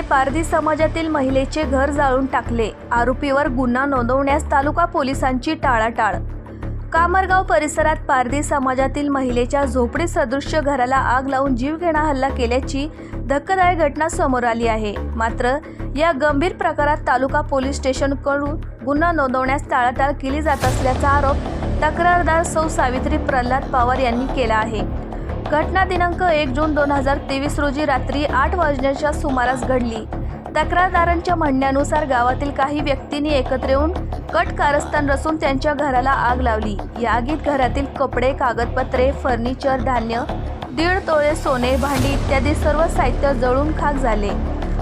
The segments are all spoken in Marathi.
पारधी समाजातील महिलेचे घर जाळून टाकले. आरोपीवर गुन्हा नोंदवण्यास तालुका पोलिसांची टाळाटाळ. कामरगाव परिसरात पारधी समाजातील महिलेच्या झोपडी सदृश्य घराला आग लावून जीवघेणा हल्ला केल्याची धक्कादायक घटना समोर आली आहे. मात्र या गंभीर प्रकारात तालुका पोलीस स्टेशनकडून गुन्हा नोंदवण्यास टाळाटाळ केली जात असल्याचा आरोप तक्रारदार सौ सावित्री प्रल्हाद पवार यांनी केला आहे. घटना दिनांक एक जून दोन हजार तेवीस रोजी रात्री आठ वाजण्याच्या सुमारास घडली. तक्रारदारांच्या म्हणण्यानुसार गावातील काही व्यक्तींनी एकत्र येऊन कट कारस्थान रचून त्यांच्या घराला आग लावली. या आगीत घरातील कपडे कागदपत्रे फर्निचर धान्य दीड तोळे सोने भांडी इत्यादी सर्व साहित्य जळून खाक झाले.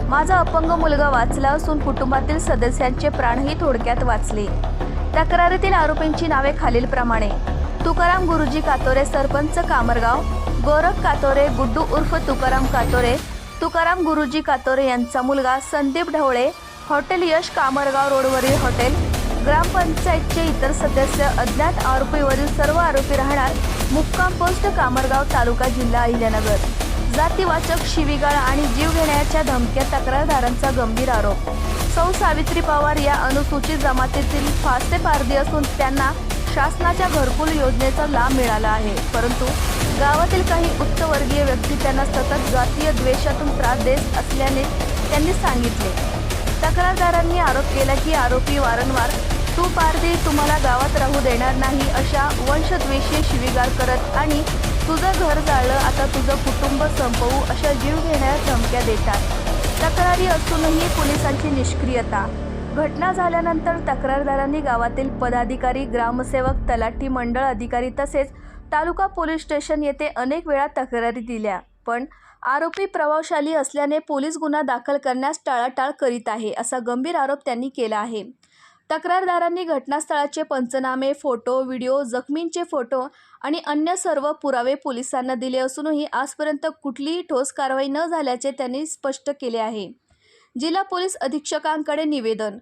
माझा अपंग मुलगा वाचला असून कुटुंबातील सदस्यांचे प्राणही थोडक्यात वाचले. तक्रारीतील आरोपींची नावे खालीलप्रमाणे. तुकाराम गुरुजी कातोरे सरपंच कामरगाव गोरख कातोरे गुड्डू उर्फ तुकाराम कातोरे तुकाराम गुरुजी कातोरे यांचा मुलगा संदीप ढवळे हॉटेल यश कामरगाव रोडवरील हॉटेल ग्रामपंचायतचे इतर सदस्य अज्ञात आरोपीवरील सर्व आरोपी राहणार मुक्काम पोस्ट कामरगाव तालुका जिल्हा अहिल्यानगर. जातीवाचक शिवीगाळ आणि जीव घेण्याच्या धमक्या तक्रारदारांचा गंभीर आरोप. सौ सावित्री पवार या अनुसूचित जमातीतील फासे पारधी असून त्यांना शासनाच्या घरकुल योजनेचा लाभ मिळाला आहे. परंतु गावातील काही उच्चवर्गीय व्यक्ती त्यांना सतत जातीय द्वेषातून त्रास देत असल्याने त्यांनी सांगितले. तक्रारदारांनी आरोप केला की आरोपी वारंवार तू पारधी तुम्हाला गावात राहू देणार नाही अशा वंशद्वेषीय शिवीगाळ करत आणि तुझं घर जाळलं आता तुझं कुटुंब संपवू अशा जीव घेणाऱ्या धमक्या देतात. तक्रारी असूनही पोलिसांची निष्क्रियता घटना झाल्यानंतर तक्रारदारांनी गावातील पदाधिकारी ग्रामसेवक तलाठी मंडळ अधिकारी तसेच तालुका पोलीस स्टेशन येथे अनेक वेळा तक्रारी दिल्या. पण आरोपी प्रभावशाली असल्याने पोलीस गुन्हा दाखल करण्यास टाळाटाळ करीत आहे असा गंभीर आरोप त्यांनी केला आहे. तक्रारदारांनी घटनास्थळाचे पंचनामे फोटो व्हिडिओ जखमींचे फोटो आणि अन्य सर्व पुरावे पोलिसांना दिले असूनही आजपर्यंत कुठलीही ठोस कारवाई न झाल्याचे त्यांनी स्पष्ट केले आहे. जिल्हा पोलीस अधीक्षकांकडे निवेदन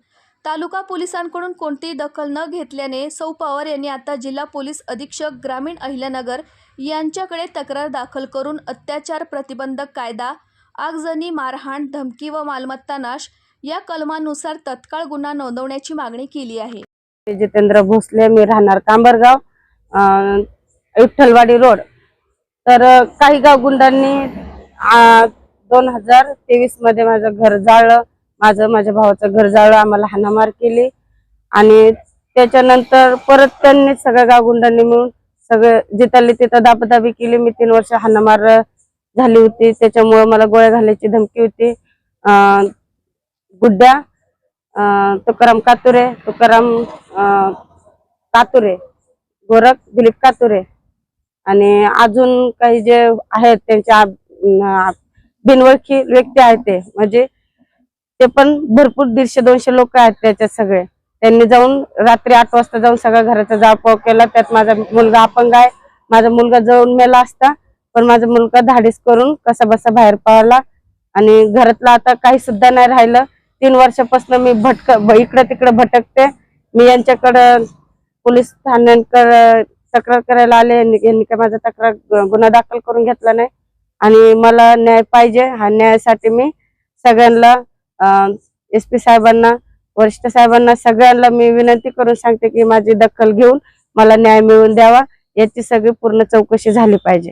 तालुका पोलिसांकडून कोणतीही दखल न घेतल्याने सौ पवार यांनी आता जिल्हा पोलीस अधीक्षक ग्रामीण अहिल्यानगर यांच्याकडे तक्रार दाखल करून अत्याचार प्रतिबंधक कायदा आगजनी मारहाण धमकी व मालमत्ता नाश या कलमानुसार तत्काळ गुन्हा नोंदवण्याची मागणी केली आहे. जितेंद्र भोसले मी राहणार कांबरगाव विठ्ठलवाडी रोड. तर काही गाव गुंडांनी दोन हजार तेवीसमध्ये माझं घर जाळलं. माझं माझ्या भावाचं घर जाळलं आम्हाला हाणामार केली. आणि त्याच्यानंतर परत त्यांनी सगळ्या गावगुंडांनी मिळून सगळं जिथली तिथं दाबदाबी केली. मी तीन वर्ष हाणामार झाली होती. त्याच्यामुळे मला गोळ्या घालायची धमकी होती. गुड्ड्या तुकाराम कातुरे तुकाराम कातुरे गोरख दिलीप कातुरे आणि अजून काही जे आहेत त्यांच्या बिनवळखी व्यक्ती आहेत ते. म्हणजे ते पण भरपूर दीडशे दोनशे लोक आहेत त्याच्यात सगळे. त्यांनी जाऊन रात्री आठ वाजता जाऊन सगळ्या घराचा जाळपोळ केला. त्यात माझा मुलगा अपंग आहे. माझा मुलगा जाऊन मेला असता. पण माझा मुलगा धाडीस करून कसा बसा बाहेर पळाला. आणि घरातलं आता काही सुद्धा नाही राहिलं. तीन वर्षापासून मी भटक इकडे तिकडे भटकते. मी यांच्याकडं पोलीस ठाण्यांकडे तक्रार करायला आले. यांनी काय माझा तक्रार गुन्हा दाखल करून घेतला नाही. आणि मला न्याय पाहिजे. हा न्यायासाठी मी सगळ्यांना एस पी साहेबांना वरिष्ठ साहेबांना सगळ्यांना मी विनंती करून सांगते की माझी दखल घेऊन मला न्याय मिळवून द्यावा. याची सगळी पूर्ण चौकशी झाली पाहिजे.